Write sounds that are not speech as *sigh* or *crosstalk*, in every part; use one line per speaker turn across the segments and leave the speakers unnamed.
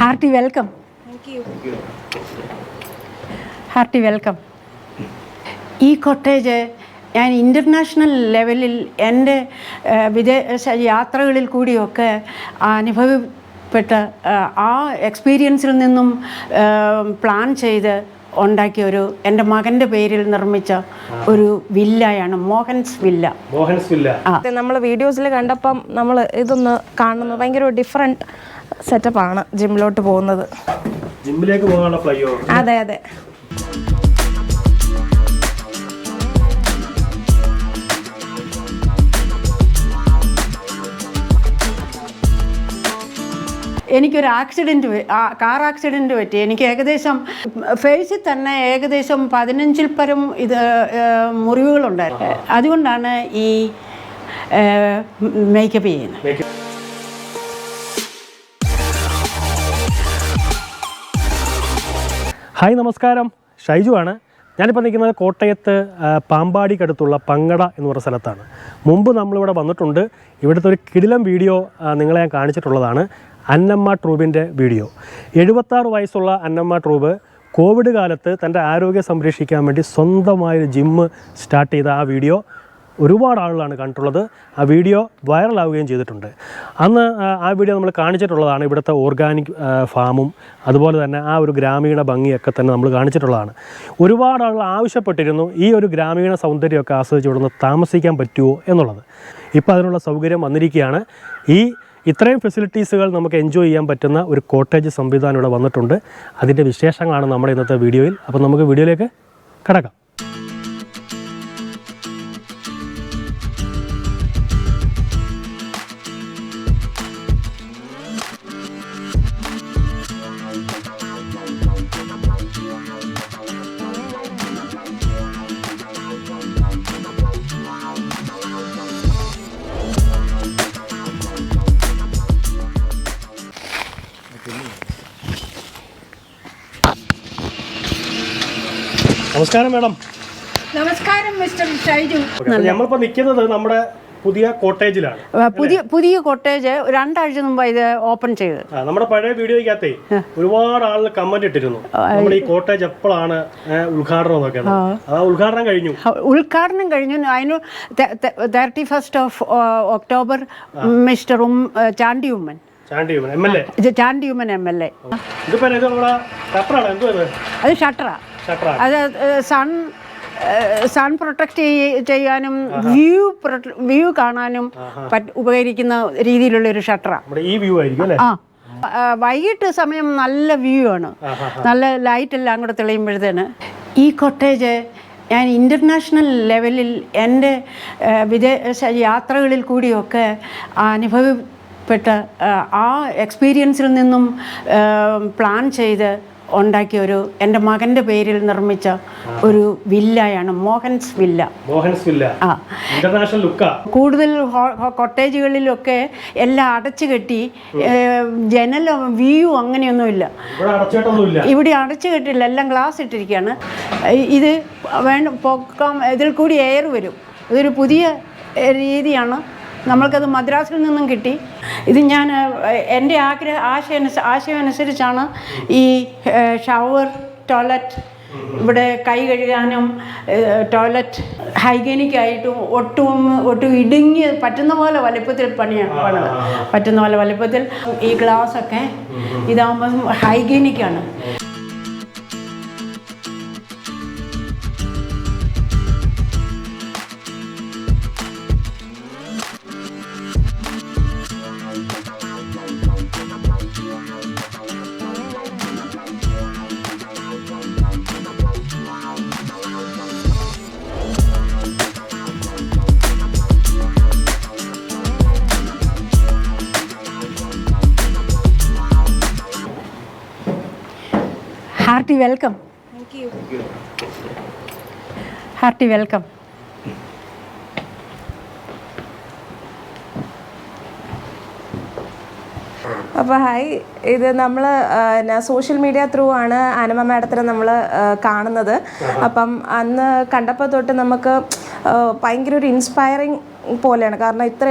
Hearty welcome. Hearty welcome. ഈ കൊട്ടേജ് ഞാൻ international ലെവലിൽ എന്റെ വിദേശ യാത്രകളിൽ കൂടിയൊക്കെ അനുഭവപ്പെട്ട ആ, ആ എക്സ്പീരിയൻസിൽ നിന്നും പ്ലാൻ ചെയ്ത് ഉണ്ടാക്കിയ ഒരു എന്റെ മകന്റെ പേരിൽ നിർമ്മിച്ച ഒരു വില്ലയാണ് മോഹൻസ് വില്ല.
മോഹൻസ് വില്ല.
നമ്മൾ വീഡിയോസിൽ കണ്ടപ്പം നമ്മൾ ഇതൊന്ന് കാണുന്നു ഭയങ്കര ഡിഫറെന്റ് സെറ്റപ്പാണ് ജിമ്മിലോട്ട് പോകുന്നത്.
ജിമ്മിലേക്ക് പോകാനുള്ള ഫ്ലൈ ഓവർ
അതെ അതെ.
എനിക്കൊരു ആക്സിഡന്റ് കാർ ആക്സിഡന്റ് പറ്റി. എനിക്ക് ഏകദേശം ഫേസിൽ തന്നെ ഏകദേശം പതിനഞ്ചിൽ പരം ഇത് മുറിവുകളുണ്ടായിരുന്നു. അതുകൊണ്ടാണ് ഈ മേക്കപ്പ് ചെയ്യുന്നത്.
ഹായ് നമസ്കാരം. ഷൈജു ആണ്. ഞാനിപ്പോൾ നിൽക്കുന്നത് കോട്ടയത്ത് പാമ്പാടിക്കടുത്തുള്ള പങ്കട എന്ന് പറയുന്ന സ്ഥലത്താണ്. മുമ്പ് നമ്മളിവിടെ വന്നിട്ടുണ്ട്. ഇവിടുത്തെ ഒരു കിടിലം വീഡിയോ നിങ്ങളെ ഞാൻ കാണിച്ചിട്ടുള്ളതാണ്. അന്നമ്മ ട്രൂബിന്റെ വീഡിയോ. എഴുപത്താറ് വയസ്സുള്ള അന്നമ്മ ട്രൂബ് കോവിഡ് കാലത്ത് തന്റെ ആരോഗ്യം സംരക്ഷിക്കാൻ വേണ്ടി സ്വന്തമായൊരു ജിമ്മ് സ്റ്റാർട്ട് ചെയ്ത ആ വീഡിയോ. ഒരുപാട് ആളുകളാണ് കണ്ടിട്ടുള്ളത്. ആ വീഡിയോ വൈറലാവുകയും ചെയ്തിട്ടുണ്ട്. അന്ന് ആ, വീഡിയോ നമ്മൾ കാണിച്ചിട്ടുള്ളതാണ്. ഇവിടുത്തെ ഓർഗാനിക് ഫാമും അതുപോലെ തന്നെ ആ ഒരു ഗ്രാമീണ ഭംഗിയൊക്കെ തന്നെ നമ്മൾ കാണിച്ചിട്ടുള്ളതാണ്. ഒരുപാട് ആളുകൾ ആവശ്യപ്പെട്ടിരുന്നു ഈ ഒരു ഗ്രാമീണ സൗന്ദര്യമൊക്കെ ആസ്വദിച്ച് ഇവിടുന്ന് താമസിക്കാൻ പറ്റുമോ എന്നുള്ളത്. ഇപ്പോൾ അതിനുള്ള സൗകര്യം വന്നിരിക്കുകയാണ്. ഈ ഇത്രയും ഫെസിലിറ്റീസുകൾ നമുക്ക് എൻജോയ് ചെയ്യാൻ പറ്റുന്ന ഒരു കോട്ടേജ് സംവിധാനം ഇവിടെ വന്നിട്ടുണ്ട്. അതിന്റെ വിശേഷങ്ങളാണ് നമ്മുടെ ഇന്നത്തെ വീഡിയോയിൽ. അപ്പോൾ നമുക്ക് വീഡിയോയിലേക്ക് കിടക്കാം. നമസ്കാരം മാഡം.
നമസ്കാരം മിസ്റ്റർ ഷൈജു.
നമ്മളിപ്പോ നിൽക്കുന്നത് നമ്മുടെ പുതിയ കോട്ടേജിലാണ്
പുതിയ പുതിയ കോട്ടേജ് രണ്ടാഴ്ച മുമ്പ് ഇത് ഓപ്പൺ
ചെയ്ത് നമ്മുടെ പഴയ വീഡിയോയ്ക്കകത്തെ ഒരുപാട് ആളുകൾ കമന്റ് ഇട്ടിരുന്നു. നമ്മൾ ഈ കോട്ടേജ് എപ്പോഴാണ് ഉദ്ഘാടനം എന്നൊക്കെ ആ. ഉദ്ഘാടനം കഴിഞ്ഞു.
ഉദ്ഘാടനം കഴിഞ്ഞു. അതിന് thirty first of October mister um Chandy Oommen
Chandy M L A.
ഇത് Chandy Oommen M L A. അത് ഷട്ടറാ.
ഷട്ടറാണ്
അത് സൺ സൺ പ്രൊട്ടക്റ്റ് ചെയ്യാനും വ്യൂ വ്യൂ കാണാനും ഉപകരിക്കുന്ന രീതിയിലുള്ള ഒരു ഷട്ടറാണ്
നമ്മുടെ ഈ വ്യൂ ആയിരിക്കും
ആ. വൈകിട്ട് സമയം നല്ല വ്യൂ ആണ്. നല്ല ലൈറ്റ് എല്ലാം കൂടെ തെളിയുമ്പോഴത്തേന് ഈ കൊട്ടേജ് ഞാൻ ഇന്റർനാഷണൽ ലെവലിൽ എന്റെ വിദേശ യാത്രകളിൽ കൂടിയൊക്കെ അനുഭവപ്പെട്ട ആ എക്സ്പീരിയൻസിൽ നിന്നും പ്ലാൻ ചെയ്ത് ഉണ്ടാക്കിയ ഒരു എന്റെ മകന്റെ പേരിൽ നിർമ്മിച്ച ഒരു വില്ലയാണ് മോഹൻസ് വില്ല.
മോഹൻസ് വില്ല.
ആ.
ഇന്റർനാഷണൽ ലുക്കാ?
കൂടുതൽ കോട്ടേജുകളിലൊക്കെ എല്ലാം അടച്ചു കെട്ടി ജനൽ ജനലോ വ്യൂ അങ്ങനെയൊന്നുമില്ല
ഇവിടെ
അടച്ചു കെട്ടില്ല എല്ലാം ഗ്ലാസ് ഇട്ടിരിക്കുകയാണ്. ഇത് വേണ്ട പൊക്കം ഇതിൽ കൂടി എയർ വരും. ഇതൊരു പുതിയ രീതിയാണ്. നമ്മൾക്കത് മദ്രാസിൽ നിന്നും കിട്ടി. ഇത് ഞാൻ എന്റെ ആഗ്രഹ ആശയ ആശയം അനുസരിച്ചാണ് ഈ ഷവർ ടോയ്ലറ്റ് ഇവിടെ കൈ കഴുകാനും ടോയ്ലറ്റ് ഹൈജീനിക് ആയിട്ടും ഒട്ടും ഒട്ടും ഇടുങ്ങി പറ്റുന്ന പോലെ വലിപ്പത്തിൽ പണിയാണ് പണിത്. പറ്റുന്ന പോലെ വലിപ്പത്തിൽ ഈ ഗ്ലാസ് ഒക്കെ ഇതാകുമ്പം hygienic hearty welcome. Hearty welcome.
അപ്പോൾ ഹായ് ഇത് നമ്മൾ സോഷ്യൽ മീഡിയ ത്രൂ ആണ് ആനമ മാഡത്തിനെ നമ്മൾ കാണുന്നത്. അപ്പം അന്ന് കണ്ടപ്പോൾ തൊട്ട് നമുക്ക് ഭയങ്കര ഒരു ഇൻസ്പയറിങ് പോലെയാണ്. കാരണം ഇത്ര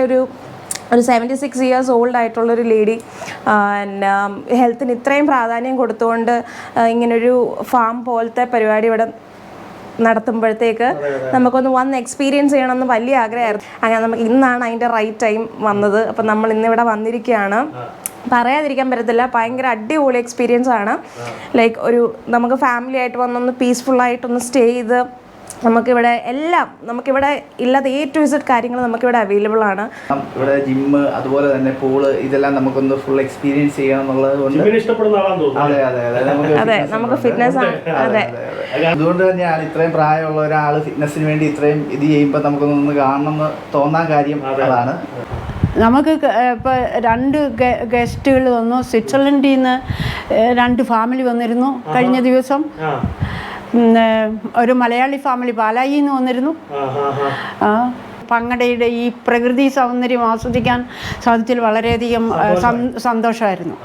ഒരു സെവന്റി സിക്സ് ഇയേഴ്സ് ഓൾഡ് ആയിട്ടുള്ളൊരു ലേഡി ഹെൽത്തിന് ഇത്രയും പ്രാധാന്യം കൊടുത്തുകൊണ്ട് ഇങ്ങനൊരു ഫാം പോലത്തെ പരിപാടി ഇവിടെ നടത്തുമ്പോഴത്തേക്ക് നമുക്കൊന്ന് വന്ന് എക്സ്പീരിയൻസ് ചെയ്യണമെന്ന് വലിയ ആഗ്രഹമായിരുന്നു. അങ്ങനെ നമുക്ക് ഇന്നാണ് അതിന്റെ റൈറ്റ് ടൈം വന്നത്. അപ്പം നമ്മൾ ഇന്നിവിടെ വന്നിരിക്കുകയാണ്. പറയാതിരിക്കാൻ പറ്റത്തില്ല. ഭയങ്കര അടിപൊളി എക്സ്പീരിയൻസ് ആണ്. ലൈക്ക് ഒരു നമുക്ക് ഫാമിലി ആയിട്ട് വന്നൊന്ന് പീസ്ഫുള്ളായിട്ടൊന്ന് സ്റ്റേ ചെയ്ത് നമുക്കിവിടെ എല്ലാം നമുക്കിവിടെ ഇല്ലാത്ത എ ടു ഇസഡ് കാര്യങ്ങൾ നമുക്കിവിടെ അവൈലബിൾ ആണ്.
ഇവിടെ ജിമ്മ് അതുപോലെ തന്നെ പൂൾ ഇതെല്ലാം നമുക്കൊന്ന് ഫുൾ എക്സ്പീരിയൻസ് ചെയ്യണം എന്നുള്ളത് അതെ അതെ അതെ. നമുക്ക്
അതെ നമുക്ക് ഫിറ്റ്നസ് ആണ്. അതെ
അതെ. അതുകൊണ്ട് തന്നെയാണ് ഇത്രയും പ്രായമുള്ള ഒരാൾ ഫിറ്റ്നസിന് വേണ്ടി ഇത്രയും ഇത് ചെയ്യുമ്പോൾ നമുക്കൊന്ന് കാണണം എന്ന് തോന്നാൻ കാര്യം അതാണ്.
നമുക്ക് ഇപ്പോൾ രണ്ട് ഗസ്റ്റുകൾ വന്നു. സ്വിറ്റ്സർലൻഡിൽ നിന്ന് രണ്ട് ഫാമിലി വന്നിരുന്നു കഴിഞ്ഞ ദിവസം. ഒരു മലയാളി ഫാമിലി പാലായിൽ നിന്ന് വന്നിരുന്നു. പങ്ങടയുടെ ഈ പ്രകൃതി സൗന്ദര്യം ആസ്വദിക്കാൻ സാധിച്ചതിൽ വളരെയധികം സന്തോഷമായിരുന്നു.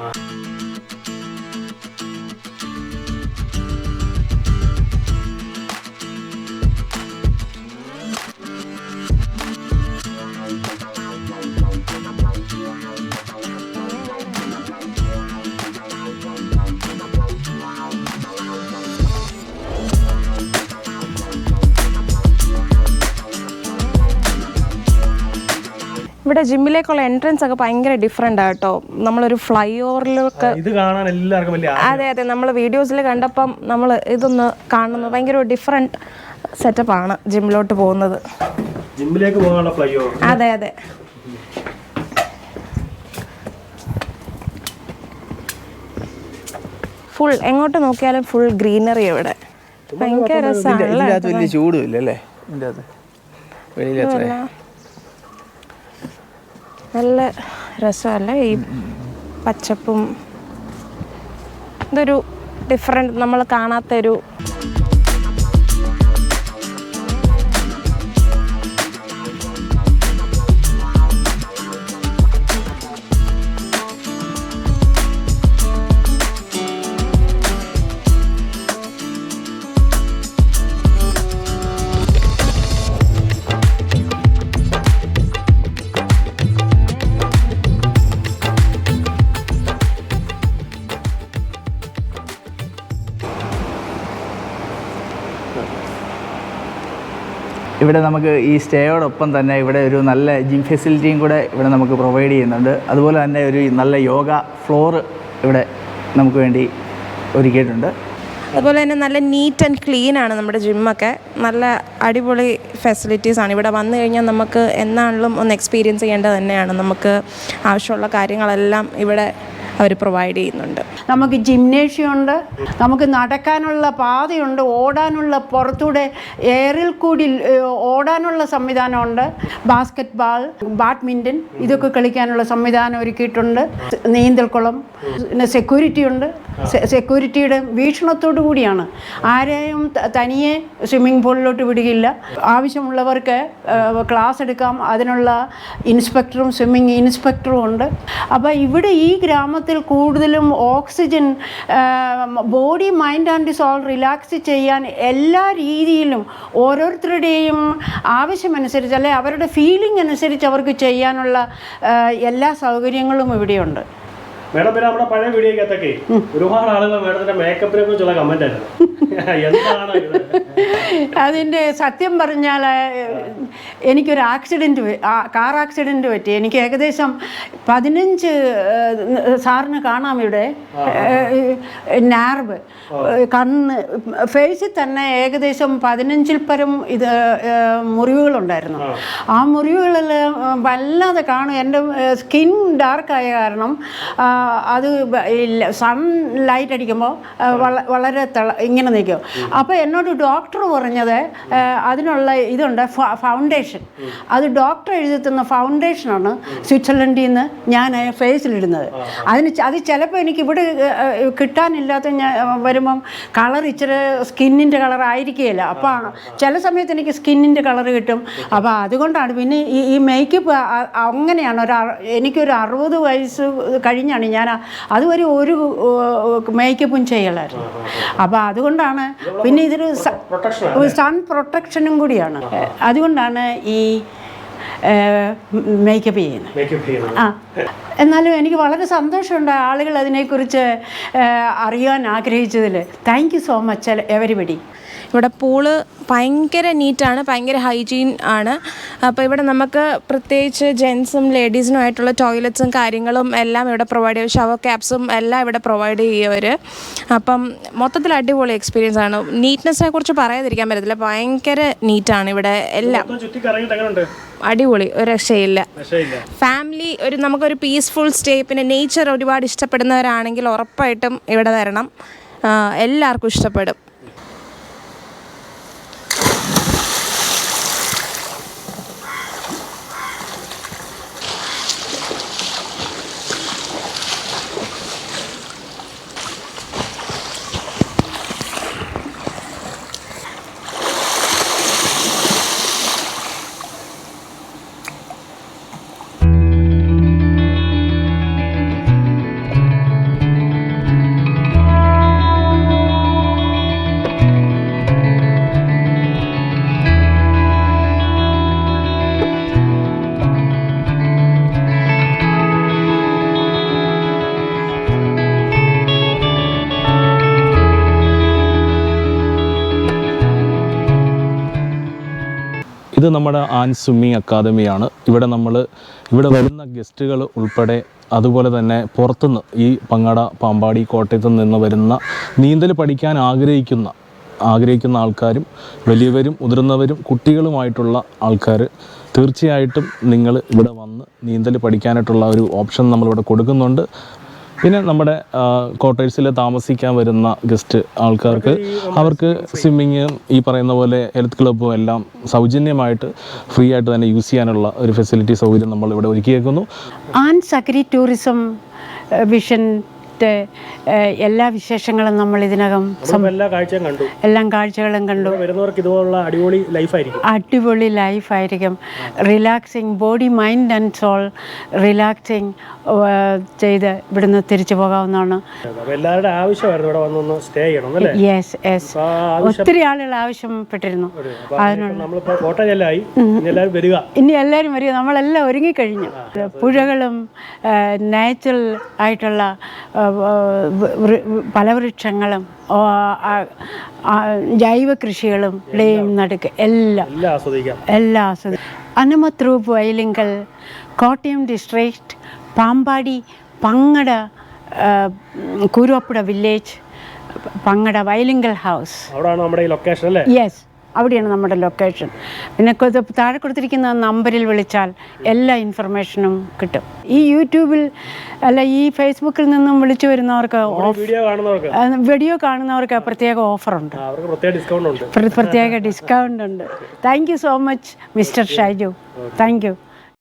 ഇവിടെ ജിമ്മിലേക്കുള്ള എൻട്രൻസ് ഒക്കെ ഭയങ്കര ഡിഫറെന്റ് ആട്ടോ നമ്മളൊരു ഫ്ലൈ ഓവറിലൊക്കെ
ഇത് കാണാൻ എല്ലാവർക്കും വലിയ
അതെ അതെ. നമ്മൾ വീഡിയോസിൽ കണ്ടപ്പം നമ്മൾ ഇതൊന്ന് കാണുന്നത് ഭയങ്കര ഒരു സെറ്റപ്പ് ആണ് ജിമ്മിലോട്ട് പോകുന്നത്.
ജിമ്മിലേക്ക് പോകാനുള്ള ഫ്ലൈയോ
അതെ അതെ. ഫുൾ എങ്ങോട്ട് നോക്കിയാലും ഫുൾ ഗ്രീനറി ഇവിടെ. ഭയങ്കര രസമാണ്
ഇതിനകത്ത് വലിയ
നല്ല രസമല്ല. ഈ പച്ചപ്പും ഇതൊരു ഡിഫറെന്റ് നമ്മൾ കാണാത്തൊരു
ഇവിടെ നമുക്ക് ഈ സ്റ്റേയോടൊപ്പം തന്നെ ഇവിടെ ഒരു നല്ല ജിം ഫെസിലിറ്റിയും കൂടെ ഇവിടെ നമുക്ക് പ്രൊവൈഡ് ചെയ്യുന്നുണ്ട്. അതുപോലെ തന്നെ ഒരു നല്ല യോഗ ഫ്ലോർ ഇവിടെ നമുക്ക് വേണ്ടി ഒരുക്കിയിട്ടുണ്ട്.
അതുപോലെ തന്നെ നല്ല നീറ്റ് ആൻഡ് ക്ലീൻ ആണ് നമ്മുടെ ജിമ്മൊക്കെ നല്ല അടിപൊളി ഫെസിലിറ്റീസ് ആണ്. ഇവിടെ വന്നു കഴിഞ്ഞാൽ നമുക്ക് എന്നാണെങ്കിലും ഒന്ന് എക്സ്പീരിയൻസ് ചെയ്യേണ്ടത് തന്നെയാണ്. നമുക്ക് ആവശ്യമുള്ള കാര്യങ്ങളെല്ലാം ഇവിടെ അവർ പ്രൊവൈഡ് ചെയ്യുന്നുണ്ട്.
നമുക്ക് ജിംനേഷ്യം ഉണ്ട് നമുക്ക് നടക്കാനുള്ള പാതയുണ്ട് ഓടാനുള്ള പുറത്തൂടെ എയറിൽ കൂടി ഓടാനുള്ള സംവിധാനമുണ്ട്. ബാസ്ക്കറ്റ് ബാൾ ബാഡ്മിന്റൺ ഇതൊക്കെ കളിക്കാനുള്ള സംവിധാനം ഒരുക്കിയിട്ടുണ്ട്. നീന്തൽക്കുളം പിന്നെ സെക്യൂരിറ്റി ഉണ്ട്. സെക്യൂരിറ്റിയുടെ വീക്ഷണത്തോടു കൂടിയാണ്. ആരെയും തനിയെ സ്വിമ്മിംഗ് പൂളിലോട്ട് വിടുകയില്ല. ആവശ്യമുള്ളവർക്ക് ക്ലാസ് എടുക്കാം. അതിനുള്ള ഇൻസ്പെക്ടറും സ്വിമ്മിംഗ് ഇൻസ്പെക്ടറും ഉണ്ട്. അപ്പോൾ ഇവിടെ ഈ ഗ്രാമത്തിൽ കൂടുതലും oxygen body mind and soul relax ചെയ്യാൻ എല്ലാ രീതിയിലും ഓരോരുത്തരുടെയും ആവശ്യമനുസരിച്ച് അല്ലെ അവരുടെ ഫീലിംഗ് അനുസരിച്ച് അവർക്ക് ചെയ്യാനുള്ള എല്ലാ സൗകര്യങ്ങളും ഇവിടെയുണ്ട്.
മേഡം പിന്നെ നമ്മുടെ പഴയ വീഡിയോക്കകത്തൊക്കെ ഒരുപാട് ആളുകൾ മേഡത്തിന്റെ മേക്കപ്പിനെ കുറിച്ചുള്ള കമന്റ് ആയിരുന്നു. *laughs* എന്താണ് ഇത്?
അതിന്റെ സത്യം പറഞ്ഞാൽ എനിക്കൊരു ആക്സിഡന്റ് കാർ ആക്സിഡന്റ് പറ്റി. എനിക്ക് ഏകദേശം പതിനഞ്ച് സാറിന് കാണാം ഇവിടെ. നാർവ് കണ്ണ് ഫേസിൽ തന്നെ ഏകദേശം പതിനഞ്ചിൽ പരം ഇത് മുറിവുകളുണ്ടായിരുന്നു. ആ. മുറിവുകളിൽ വല്ലാതെ കാണും. എന്റെ സ്കിൻ ഡാർക്കായ കാരണം ആ, ഇല്ല. സൺ ലൈറ്റ് അടിക്കുമ്പോൾ വളരെ തിള ഇങ്ങനെ നിൽക്കും. അപ്പോൾ എന്നോട് ഡോക്ടർ പറഞ്ഞത് അതിനുള്ള ഇതുണ്ട് ഫൗണ്ടേഷൻ അത് ഡോക്ടർ എഴുതി തന്ന ഫൗണ്ടേഷനാണ് സ്വിറ്റ്സർലൻഡിൽ നിന്ന് ഞാൻ ഫേസിലിടുന്നത് അതിന് അത് ചിലപ്പോൾ എനിക്ക് ഇവിടെ കിട്ടാനില്ലാത്ത ഞാൻ വരുമ്പം കളർ ഇച്ചിരി സ്കിന്നിന്റെ കളർ ആയിരിക്കുകയില്ല അപ്പോൾ ചില സമയത്ത് എനിക്ക് സ്കിന്നിന്റെ കളർ കിട്ടും. അപ്പോൾ അതുകൊണ്ടാണ്. പിന്നെ ഈ ഈ മേക്കപ്പ് അങ്ങനെയാണ്. ഒരു എനിക്കൊരു അറുപത് വയസ്സ് കഴിഞ്ഞാണ് ഞാൻ അതുവരെ ഒരു മേക്കപ്പും ചെയ്യലായിരുന്നു. അപ്പോൾ അതുകൊണ്ടാണ് പിന്നെ ഇതൊരു സൺ പ്രൊട്ടക്ഷനും കൂടിയാണ്. അതുകൊണ്ടാണ് ഈ മേക്കപ്പ് ചെയ്യുന്നത്. ആ. എന്നാലും എനിക്ക് വളരെ സന്തോഷമുണ്ട് ആളുകൾ അതിനെക്കുറിച്ച് അറിയാൻ ആഗ്രഹിച്ചതിൽ thank you so much everybody.
ഇവിടെ പൂൾ ഭയങ്കര നീറ്റാണ് ഭയങ്കര ഹൈജീൻ ആണ്. അപ്പോൾ ഇവിടെ നമുക്ക് പ്രത്യേകിച്ച് ജെൻസും ലേഡീസിനും ആയിട്ടുള്ള ടോയ്ലറ്റ്സും കാര്യങ്ങളും എല്ലാം ഇവിടെ പ്രൊവൈഡ് ചെയ്യും. ഷവർ ക്യാപ്സും എല്ലാം ഇവിടെ പ്രൊവൈഡ് ചെയ്യുമവർ അപ്പം മൊത്തത്തിൽ അടിപൊളി എക്സ്പീരിയൻസ് ആണ്. നീറ്റ്നെസ്സിനെ കുറിച്ച് പറയാതിരിക്കാൻ പറ്റത്തില്ല. ഭയങ്കര നീറ്റാണ് ഇവിടെ എല്ലാം. അടിപൊളി. ഒരു രക്ഷയില്ല. ഫാമിലി ഒരു നമുക്കൊരു പീസ്ഫുൾ സ്റ്റേ പിന്നെ നേച്ചർ ഒരുപാട് ഇഷ്ടപ്പെടുന്നവരാണെങ്കിൽ ഉറപ്പായിട്ടും ഇവിടെ വരണം. എല്ലാവർക്കും ഇഷ്ടപ്പെടും.
ഇത് നമ്മുടെ ആൻ സ്വിമ്മിങ് അക്കാദമിയാണ്. ഇവിടെ നമ്മൾ ഇവിടെ വരുന്ന ഗസ്റ്റുകൾ ഉൾപ്പെടെ അതുപോലെ തന്നെ പുറത്തുനിന്ന് ഈ പങ്ങാട പാമ്പാടി കോട്ടയത്തു നിന്ന് വരുന്ന നീന്തൽ പഠിക്കാൻ ആഗ്രഹിക്കുന്ന ആഗ്രഹിക്കുന്ന ആൾക്കാരും വലിയവരും മുതിർന്നവരും കുട്ടികളുമായിട്ടുള്ള ആൾക്കാർ തീർച്ചയായിട്ടും നിങ്ങൾ ഇവിടെ വന്ന് നീന്തൽ പഠിക്കാനായിട്ടുള്ള ഒരു ഓപ്ഷൻ നമ്മളിവിടെ കൊടുക്കുന്നുണ്ട്. പിന്നെ നമ്മുടെ ക്വാർട്ടേഴ്സിൽ താമസിക്കാൻ വരുന്ന ഗസ്റ്റ് ആൾക്കാർക്ക് അവർക്ക് സ്വിമ്മിങ് ഈ പറയുന്ന പോലെ ഹെൽത്ത് ക്ലബ്ബും എല്ലാം സൗജന്യമായിട്ട് ഫ്രീ ആയിട്ട് തന്നെ യൂസ് ചെയ്യാനുള്ള ഒരു ഫെസിലിറ്റി സൗകര്യം നമ്മൾ ഇവിടെ ഒരുക്കിയേക്കുന്നു.
ആൻഡ് സക്രി ടൂറിസം വിഷന്റെ എല്ലാ വിശേഷങ്ങളും നമ്മൾ ഇതിനകം
നമ്മളിപ്പോൾ എല്ലാ കാഴ്ചയും കണ്ടു.
എല്ലാം കാഴ്ചകളും കണ്ടു.
വരുന്നവർക്ക് ഇതുപോലുള്ള അടിപൊളി ലൈഫായിരിക്കും
അടിപൊളി ലൈഫായിരിക്കും relaxing body mind and soul relaxing ചെയ്ത് ഇവിടുന്ന് തിരിച്ചു പോകാവുന്നതാണ്.
അപ്പോൾ എല്ലാവരുടെ ആവശ്യമായിരുന്നു ഇവിടെ വന്നൊന്ന് സ്റ്റേ ചെയ്യണം അല്ലേ?
യെസ് യെസ് ഒത്തിരി ആളുകൾ ആവശ്യപ്പെട്ടിരുന്നു.
ഇനി എല്ലാവരും വരിക.
നമ്മളെല്ലാം ഒരുങ്ങിക്കഴിഞ്ഞു. പുഴകളും നാച്ചുറൽ ആയിട്ടുള്ള ഫലവൃക്ഷങ്ങളും ജൈവ കൃഷികളും ഇടയും നടുക്ക് എല്ലാം.
എല്ലാം ആസ്വദിക്കാം.
എല്ലാ ആസ്വദി അനുമത് റൂപ്പ് വയലിങ്കൽ കോട്ടയം ഡിസ്ട്രിക്റ്റ് പാമ്പാടി പങ്ങട ആ, Kuruvappuzha village Pangada Vayalinkal house. Yes അവിടെയാണ് നമ്മുടെ ലൊക്കേഷൻ പിന്നെ താഴെ കൊടുത്തിരിക്കുന്ന നമ്പറിൽ വിളിച്ചാൽ എല്ലാ ഇൻഫർമേഷനും കിട്ടും. ഈ യൂട്യൂബിൽ അല്ല ഈ ഫേസ്ബുക്കിൽ നിന്നും വിളിച്ചു വരുന്നവർക്ക്
വീഡിയോ കാണുന്നവർക്ക്.
പ്രത്യേക ഓഫറുണ്ട്
ആ, അവർക്ക് പ്രത്യേക ഡിസ്കൗണ്ട് ഉണ്ട്.
പ്രത്യേക ഡിസ്കൗണ്ട് ഉണ്ട്. Thank you so much mister Shaiju. Thank you